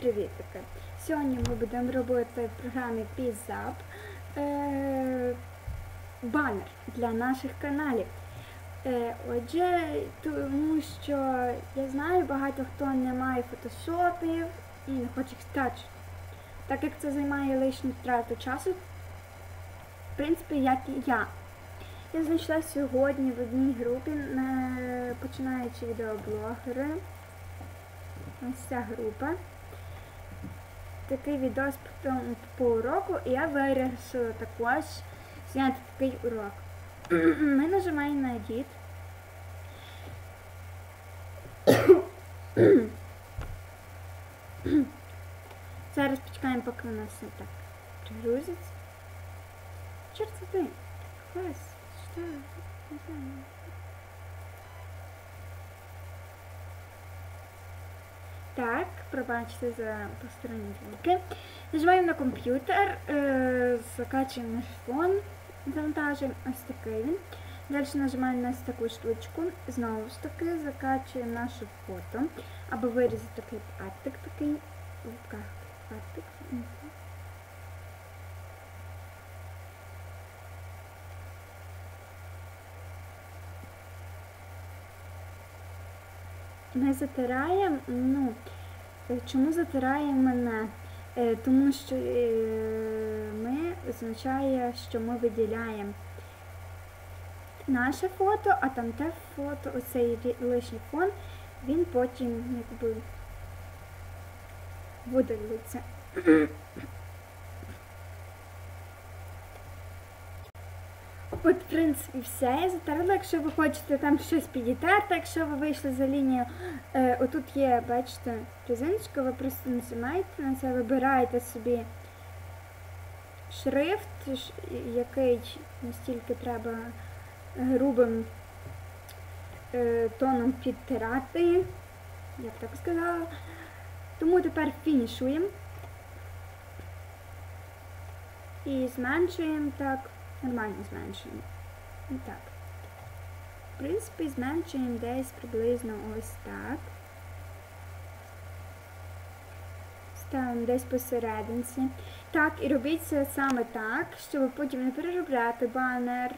Привітики! Сьогодні ми будемо робити в програмі PizZap е, банер для наших каналів. Е, отже, тому що я знаю, багато хто не має фотошопів і не хоче їх скачати. Так як це займає лишню втрату часу, в принципі, як і я. Я знайшла сьогодні в одній групі починаючи відеоблогери. Ось ця група такий відос по, по уроку, і я вирішила також зняти такий урок. Ми нажимаємо на Edit. Зараз почекаємо, поки у нас все так пригрузиться. Чорт забий. Хтось. Що? Не знаю. Так, пробачте за посторонні звуки. Нажимаємо на комп'ютер, е, закачуємо наш фон, завантажуємо ось такий він. Далі нажимаємо на ось таку штучку. Знову ж таки закачуємо наше фото. Або вирізати такий патик такий. В лапках патик. Ми затираємо, ну, е, чому затираємо мене? Е, Тому що е, ми означає, що ми виділяємо наше фото, а там те фото, оцей лишній фон, він потім якби видалиться. От, в принципі, все. Я затерла, якщо ви хочете там щось підітерти, якщо ви вийшли за лінію, е, отут є, бачите, резиночка, ви просто нажимаєте на це, вибираєте собі шрифт, який настільки треба грубим е, тоном підтирати, я б так сказала. Тому тепер фінішуємо і зменшуємо так. Нормально зменшуємо. І так. В принципі, зменшуємо десь приблизно ось так. Ставимо десь посерединці. Так, і робіть це саме так, щоб потім не переробляти банер.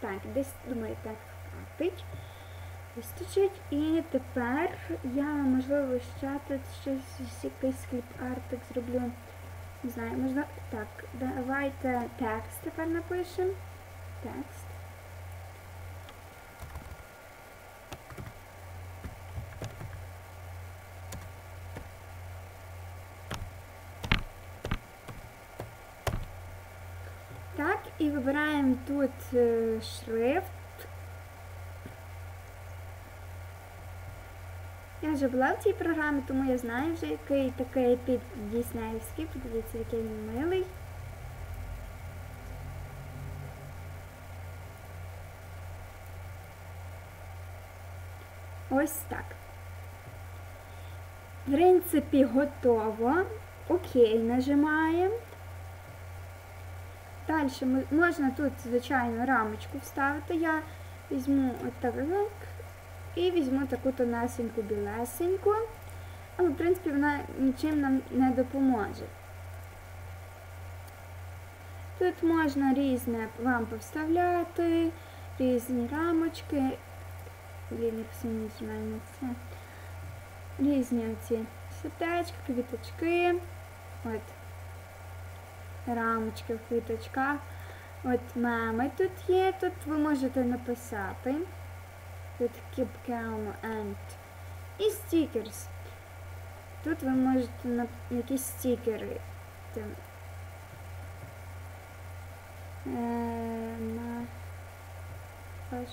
Так, десь, думаю, так хватить. Вистачить. І тепер я, можливо, ще тут щось, якийсь кліп-артик зроблю. Не знаю, можна. Так, давайте текст тепер напишемо. Текст. Так, і вибираємо тут шрифт. Я вже була в цій програмі, тому я знаю вже, який такий під Діснеївський. Подивіться, який він милий. Ось так. В принципі, готово. Окей, нажимаємо. Далі можна тут, звичайно, рамочку вставити. Я візьму отак і візьму таку тонесеньку білесеньку. Але, в принципі, вона нічим нам не допоможе. Тут можна різне вам повставляти, різні рамочки. Блін, це. Різні оці сердечки, квіточки. От. Рамочки в квіточках. От меми тут є, тут ви можете написати. Тут keep calm and і стікерс. Тут ви можете на якісь стікери. Там, е, на ваш.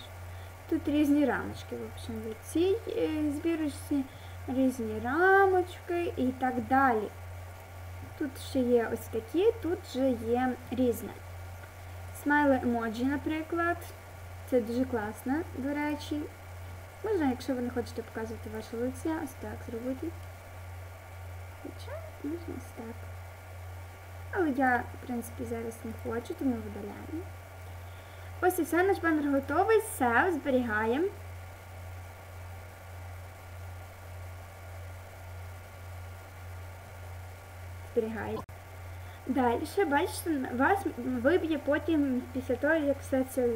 Тут різні рамочки, в общем, в цій е, збірочці різні рамочки і так далі. Тут ще є ось такі, тут вже є різне. Смайли емоджі, наприклад. Це дуже класно, до речі. Можна, якщо ви не хочете показувати ваше лице, ось так зробити. Хоча можна ось так. Але я, в принципі, зараз не хочу, тому видаляємо. Ось і все, наш банер готовий, все, зберігаємо. Зберігаємо. Далі, бачите, вас виб'є потім, після того, як все це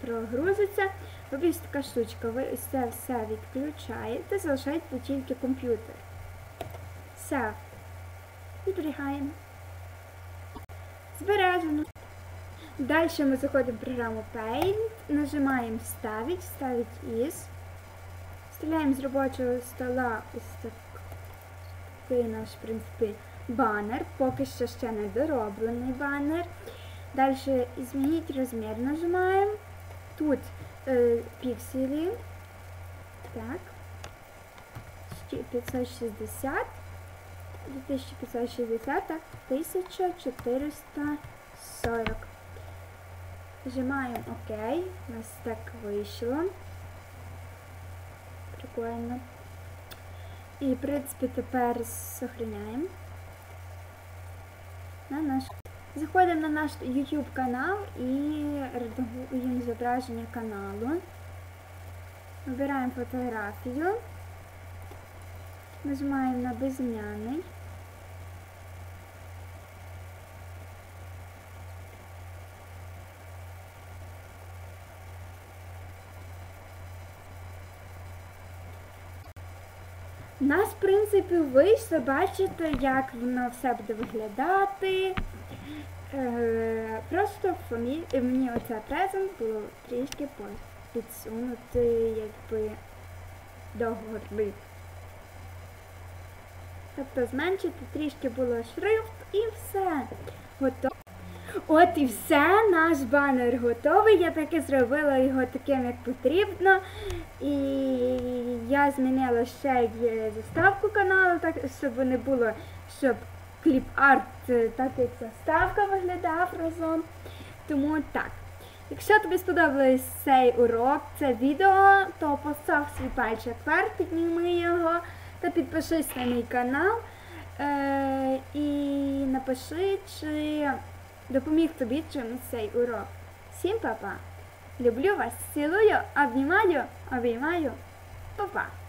прогрузиться, виб'є така штучка. Ви це все відключаєте, залишаєте тільки комп'ютер. Все. Зберігаємо. Збережено. Далі ми заходимо в програму Paint, нажимаємо Вставить, Вставить із. Вставляємо з робочого стола ось так, такий наш, в принципі, банер. Поки що ще не дороблений банер. Далі змініть розмір нажимаємо. Тут е, пікселі. Так. 560. 2560, так, 1440. Нажимаємо ОК. У нас так вийшло. Прикольно. І, в принципі, тепер сохраняємо. На наш. Заходимо на наш YouTube канал і редагуємо зображення каналу. Вибираємо фотографію. Нажимаємо на безім'яний. У нас, в принципі, вийшло, бачите, як воно все буде виглядати. Е, просто фамі... мені оце презент було трішки підсунути, якби до гори. Тобто зменшити трішки було шрифт і все. Готово. От і все, наш банер готовий. Я таки зробила його таким, як потрібно. І я змінила ще й заставку каналу, так щоб не було, щоб кліп-арт, е, так як заставка виглядав разом. Тому так. Якщо тобі сподобався цей урок, це відео, то постав свій пальчик вверх, підніми його та підпишись на мій канал. Е, і напиши, чи допоміг тобі чимось цей урок. Всім па-па! Люблю вас, цілую, обнімаю, обіймаю. Па-па!